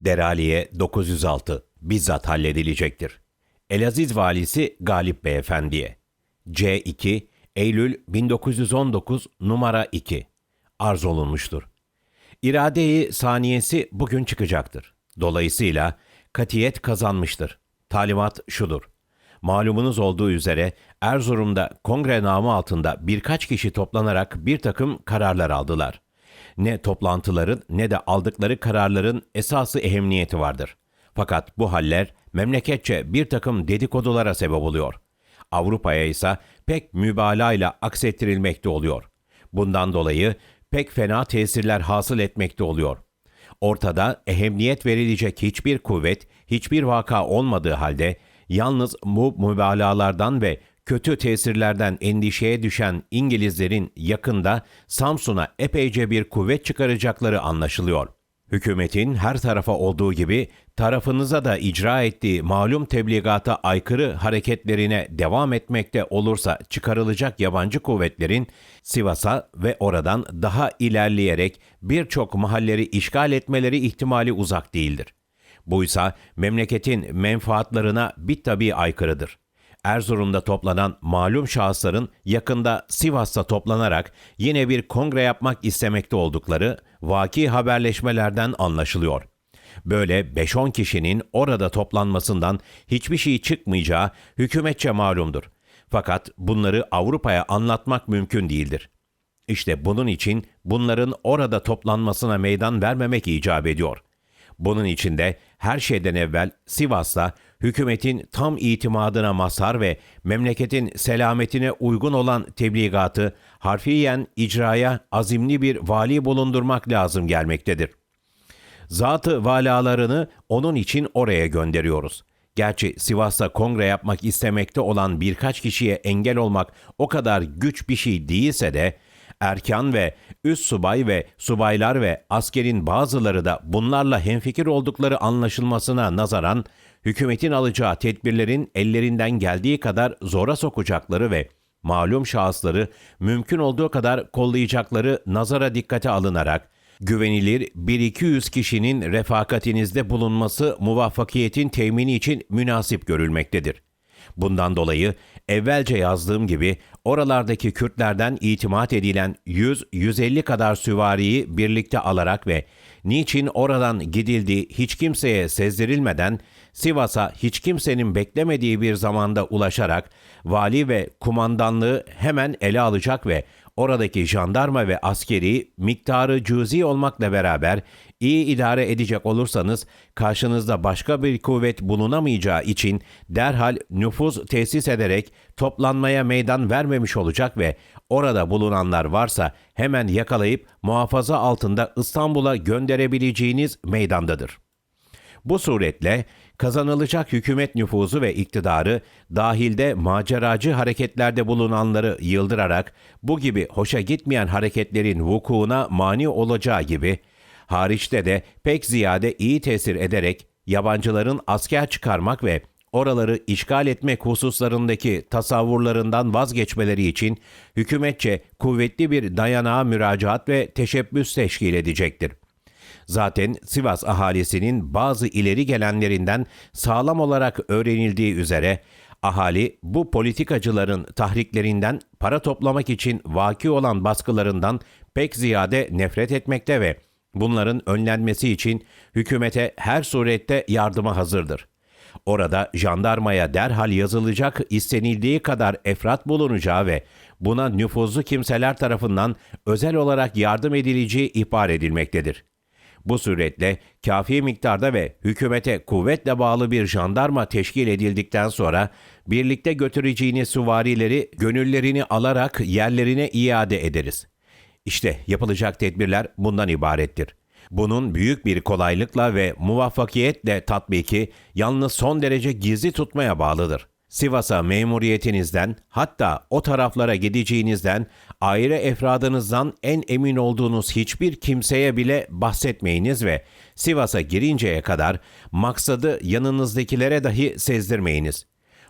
Deraliye 906 bizzat halledilecektir. Elaziz valisi Galip Beyefendi'ye. C2 Eylül 1919 numara 2 arz olunmuştur. İrade-i saniyesi bugün çıkacaktır. Dolayısıyla katiyet kazanmıştır. Talimat şudur. Malumunuz olduğu üzere Erzurum'da kongre namı altında birkaç kişi toplanarak bir takım kararlar aldılar. Ne toplantıların ne de aldıkları kararların esası ehemmiyeti vardır. Fakat bu haller memleketçe bir takım dedikodulara sebep oluyor. Avrupa'ya ise pek mübalağayla aksettirilmekte oluyor. Bundan dolayı pek fena tesirler hasıl etmekte oluyor. Ortada ehemmiyet verilecek hiçbir kuvvet, hiçbir vaka olmadığı halde yalnız bu mübalağalardan ve kötü tesirlerden endişeye düşen İngilizlerin yakında Samsun'a epeyce bir kuvvet çıkaracakları anlaşılıyor. Hükümetin her tarafa olduğu gibi tarafınıza da icra ettiği malum tebliğata aykırı hareketlerine devam etmekte olursa çıkarılacak yabancı kuvvetlerin Sivas'a ve oradan daha ilerleyerek birçok mahalleri işgal etmeleri ihtimali uzak değildir. Buysa memleketin menfaatlarına bir tabi aykırıdır. Erzurum'da toplanan malum şahısların yakında Sivas'ta toplanarak yine bir kongre yapmak istemekte oldukları vaki haberleşmelerden anlaşılıyor. Böyle 5-10 kişinin orada toplanmasından hiçbir şey çıkmayacağı hükümetçe malumdur. Fakat bunları Avrupa'ya anlatmak mümkün değildir. İşte bunun için bunların orada toplanmasına meydan vermemek icap ediyor. Bunun için de her şeyden evvel Sivas'ta hükümetin tam itimadına mazhar ve memleketin selametine uygun olan tebligatı harfiyen icraya azimli bir vali bulundurmak lazım gelmektedir. Zatı valalarını onun için oraya gönderiyoruz. Gerçi Sivas'ta kongre yapmak istemekte olan birkaç kişiye engel olmak o kadar güç bir şey değilse de erkan ve üst subay ve subaylar ve askerin bazıları da bunlarla hemfikir oldukları anlaşılmasına nazaran hükümetin alacağı tedbirlerin ellerinden geldiği kadar zora sokacakları ve malum şahısları mümkün olduğu kadar kollayacakları nazara dikkate alınarak güvenilir 1-200 kişinin refakatinizde bulunması muvaffakiyetin temini için münasip görülmektedir. Bundan dolayı evvelce yazdığım gibi oralardaki Kürtlerden itimat edilen 100-150 kadar süvariyi birlikte alarak ve niçin oradan gidildiği hiç kimseye sezdirilmeden Sivas'a hiç kimsenin beklemediği bir zamanda ulaşarak vali ve kumandanlığı hemen ele alacak ve oradaki jandarma ve askeri miktarı cüzi olmakla beraber iyi idare edecek olursanız karşınızda başka bir kuvvet bulunamayacağı için derhal nüfuz tesis ederek toplanmaya meydan vermemiş olacak ve orada bulunanlar varsa hemen yakalayıp muhafaza altında İstanbul'a gönderebileceğiniz meydandadır. Bu suretle kazanılacak hükümet nüfuzu ve iktidarı dahilde maceracı hareketlerde bulunanları yıldırarak bu gibi hoşa gitmeyen hareketlerin vukuuna mani olacağı gibi hariçte de pek ziyade iyi tesir ederek yabancıların asker çıkarmak ve oraları işgal etmek hususlarındaki tasavvurlarından vazgeçmeleri için hükümetçe kuvvetli bir dayanağa müracaat ve teşebbüs teşkil edecektir. Zaten Sivas ahalisinin bazı ileri gelenlerinden sağlam olarak öğrenildiği üzere ahali bu politikacıların tahriklerinden para toplamak için vaki olan baskılarından pek ziyade nefret etmekte ve bunların önlenmesi için hükümete her surette yardıma hazırdır. Orada jandarmaya derhal yazılacak istenildiği kadar efrat bulunacağı ve buna nüfuzlu kimseler tarafından özel olarak yardım edileceği ihbar edilmektedir. Bu suretle kafi miktarda ve hükümete kuvvetle bağlı bir jandarma teşkil edildikten sonra birlikte götüreceğiniz süvarileri gönüllerini alarak yerlerine iade ederiz. İşte yapılacak tedbirler bundan ibarettir. Bunun büyük bir kolaylıkla ve muvaffakiyetle tatbiki yalnız son derece gizli tutmaya bağlıdır. Sivas'a memuriyetinizden hatta o taraflara gideceğinizden aile efradınızdan en emin olduğunuz hiçbir kimseye bile bahsetmeyiniz ve Sivas'a girinceye kadar maksadı yanınızdakilere dahi sezdirmeyiniz.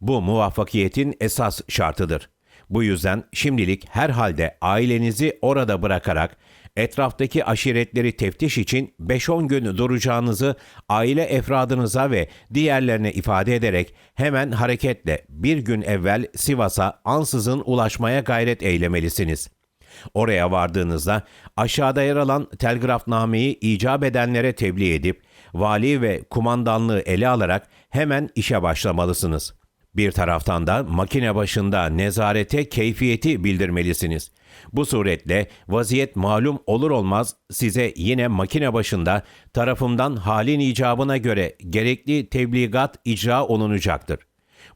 Bu muvaffakiyetin esas şartıdır. Bu yüzden şimdilik herhalde ailenizi orada bırakarak etraftaki aşiretleri teftiş için 5-10 gün duracağınızı aile efradınıza ve diğerlerine ifade ederek hemen hareketle bir gün evvel Sivas'a ansızın ulaşmaya gayret eylemelisiniz. Oraya vardığınızda aşağıda yer alan telgrafnameyi icap edenlere tebliğ edip vali ve kumandanlığı ele alarak hemen işe başlamalısınız. Bir taraftan da makine başında nezarete keyfiyeti bildirmelisiniz. Bu suretle vaziyet malum olur olmaz size yine makine başında tarafımdan halin icabına göre gerekli tebligat icra olunacaktır.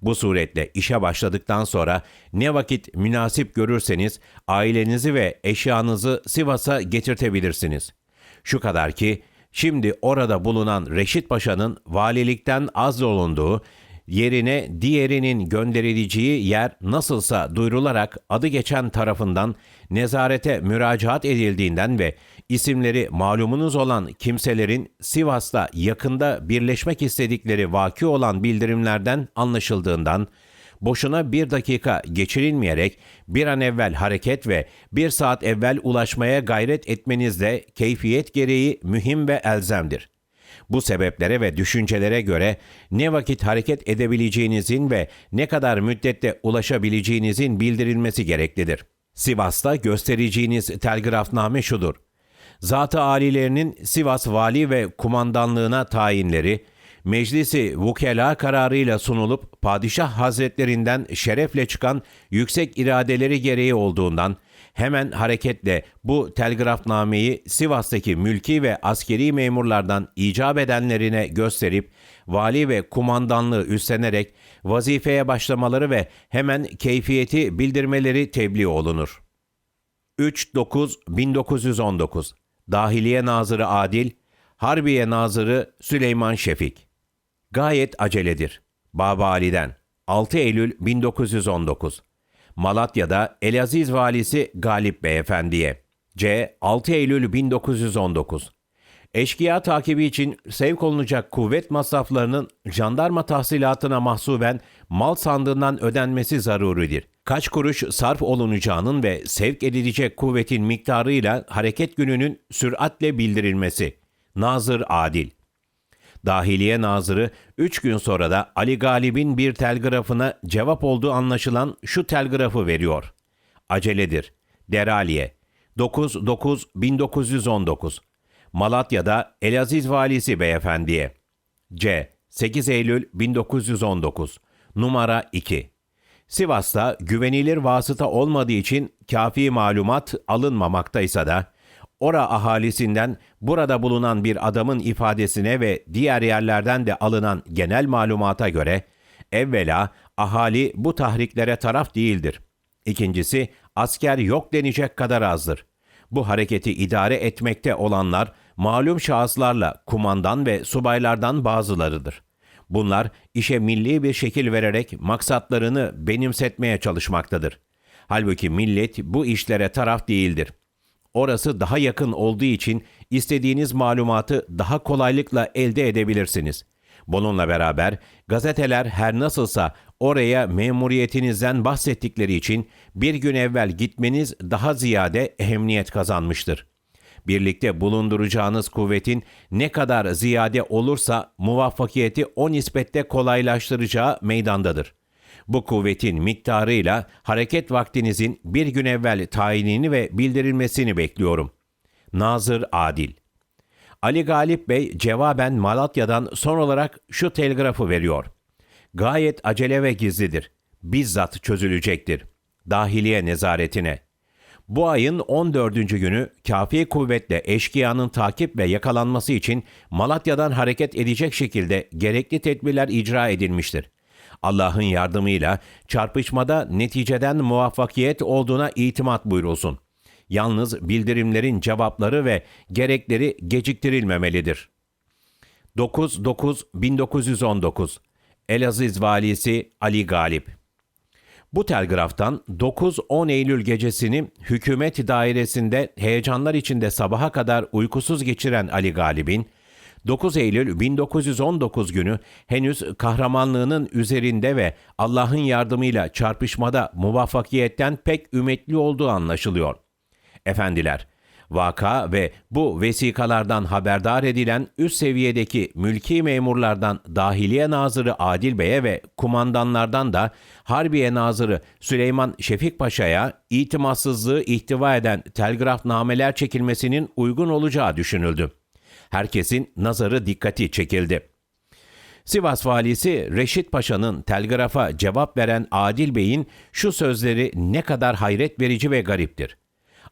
Bu suretle işe başladıktan sonra ne vakit münasip görürseniz ailenizi ve eşyanızı Sivas'a getirtebilirsiniz. Şu kadar ki şimdi orada bulunan Reşit Paşa'nın valilikten azlolunduğu yerine diğerinin gönderileceği yer nasılsa duyurularak adı geçen tarafından nezarete müracaat edildiğinden ve isimleri malumunuz olan kimselerin Sivas'ta yakında birleşmek istedikleri vaki olan bildirimlerden anlaşıldığından boşuna bir dakika geçirilmeyerek bir an evvel hareket ve bir saat evvel ulaşmaya gayret etmeniz de keyfiyet gereği mühim ve elzemdir.'' Bu sebeplere ve düşüncelere göre ne vakit hareket edebileceğinizin ve ne kadar müddette ulaşabileceğinizin bildirilmesi gereklidir. Sivas'ta göstereceğiniz telgrafname şudur. Zat-ı alilerinin Sivas vali ve kumandanlığına tayinleri, meclisi vukela kararıyla sunulup padişah hazretlerinden şerefle çıkan yüksek iradeleri gereği olduğundan hemen hareketle bu telgrafnameyi Sivas'taki mülki ve askeri memurlardan icap edenlerine gösterip vali ve kumandanlığı üstlenerek vazifeye başlamaları ve hemen keyfiyeti bildirmeleri tebliğ olunur. 3-9-1919 Dahiliye Nazırı Adil, Harbiye Nazırı Süleyman Şefik Gayet aceledir. Baba Ali'den 6 Eylül 1919 Malatya'da Elaziz Valisi Galip Beyefendi'ye. C. 6 Eylül 1919 Eşkıya takibi için sevk olunacak kuvvet masraflarının jandarma tahsilatına mahsuben mal sandığından ödenmesi zaruridir. Kaç kuruş sarf olunacağının ve sevk edilecek kuvvetin miktarıyla hareket gününün süratle bildirilmesi. Nazır Adil Dahiliye Nazırı 3 gün sonra da Ali Galip'in bir telgrafına cevap olduğu anlaşılan şu telgrafı veriyor. Aceledir. Deraliye 9-9-1919 Malatya'da Elaziz Valisi Beyefendiye C. 8 Eylül 1919 Numara 2 Sivas'ta güvenilir vasıta olmadığı için kafi malumat alınmamaktaysa da ora ahalisinden burada bulunan bir adamın ifadesine ve diğer yerlerden de alınan genel malumata göre evvela ahali bu tahriklere taraf değildir. İkincisi asker yok denecek kadar azdır. Bu hareketi idare etmekte olanlar malum şahıslarla kumandan ve subaylardan bazılarıdır. Bunlar işe milli bir şekil vererek maksatlarını benimsetmeye çalışmaktadır. Halbuki millet bu işlere taraf değildir.'' Orası daha yakın olduğu için istediğiniz malumatı daha kolaylıkla elde edebilirsiniz. Bununla beraber gazeteler her nasılsa oraya memuriyetinizden bahsettikleri için bir gün evvel gitmeniz daha ziyade ehemmiyet kazanmıştır. Birlikte bulunduracağınız kuvvetin ne kadar ziyade olursa muvaffakiyeti o nispette kolaylaştıracağı meydandadır.'' Bu kuvvetin miktarıyla hareket vaktinizin bir gün evvel tayinini ve bildirilmesini bekliyorum. Nazır Adil Ali Galip Bey cevaben Malatya'dan son olarak şu telgrafı veriyor. Gayet acele ve gizlidir. Bizzat çözülecektir. Dahiliye nezaretine. Bu ayın 14. günü kafi kuvvetle eşkıyanın takip ve yakalanması için Malatya'dan hareket edecek şekilde gerekli tedbirler icra edilmiştir. Allah'ın yardımıyla çarpışmada neticeden muvaffakiyet olduğuna itimat buyurulsun. Yalnız bildirimlerin cevapları ve gerekleri geciktirilmemelidir. 9-9-1919 Elaziz Valisi Ali Galip bu telgraftan 9-10 Eylül gecesini hükümet dairesinde heyecanlar içinde sabaha kadar uykusuz geçiren Ali Galip'in 9 Eylül 1919 günü henüz kahramanlığının üzerinde ve Allah'ın yardımıyla çarpışmada muvaffakiyetten pek ümitli olduğu anlaşılıyor. Efendiler, Vaka ve bu vesikalardan haberdar edilen üst seviyedeki mülki memurlardan Dahiliye Nazırı Adil Bey'e ve kumandanlardan da Harbiye Nazırı Süleyman Şefik Paşa'ya itimatsızlığı ihtiva eden telgrafnameler çekilmesinin uygun olacağı düşünüldü. Herkesin nazarı dikkati çekildi. Sivas valisi Reşit Paşa'nın telgrafa cevap veren Adil Bey'in şu sözleri ne kadar hayret verici ve gariptir.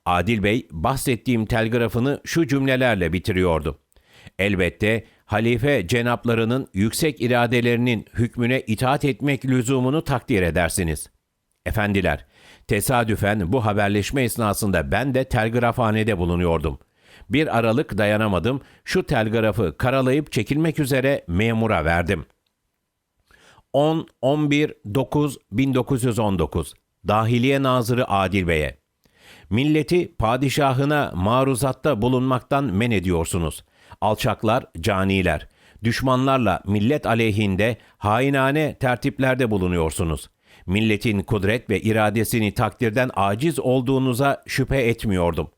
Adil Bey bahsettiğim telgrafını şu cümlelerle bitiriyordu. Elbette halife cenaplarının yüksek iradelerinin hükmüne itaat etmek lüzumunu takdir edersiniz. Efendiler, tesadüfen bu haberleşme esnasında ben de telgrafhanede bulunuyordum. Bir aralık dayanamadım, şu telgrafı karalayıp çekilmek üzere memura verdim. 10-11-9-1919 Dahiliye Nazırı Adil Bey'e Milleti padişahına maruzatta bulunmaktan men ediyorsunuz. Alçaklar, caniler, düşmanlarla millet aleyhinde hainane tertiplerde bulunuyorsunuz. Milletin kudret ve iradesini takdirden aciz olduğunuza şüphe etmiyordum.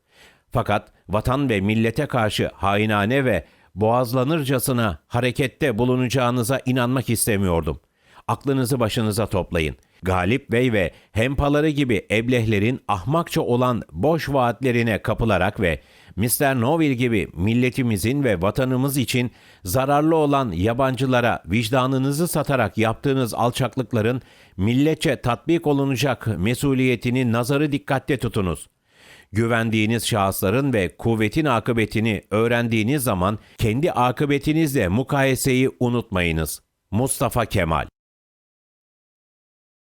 Fakat vatan ve millete karşı hainane ve boğazlanırcasına harekette bulunacağınıza inanmak istemiyordum. Aklınızı başınıza toplayın. Galip Bey ve hempaları gibi eblehlerin ahmakça olan boş vaatlerine kapılarak ve Mr. Noville gibi milletimizin ve vatanımız için zararlı olan yabancılara vicdanınızı satarak yaptığınız alçaklıkların milletçe tatbik olunacak mesuliyetini nazarı dikkatte tutunuz. Güvendiğiniz şahısların ve kuvvetin akıbetini öğrendiğiniz zaman kendi akıbetinizle mukayeseyi unutmayınız. Mustafa Kemal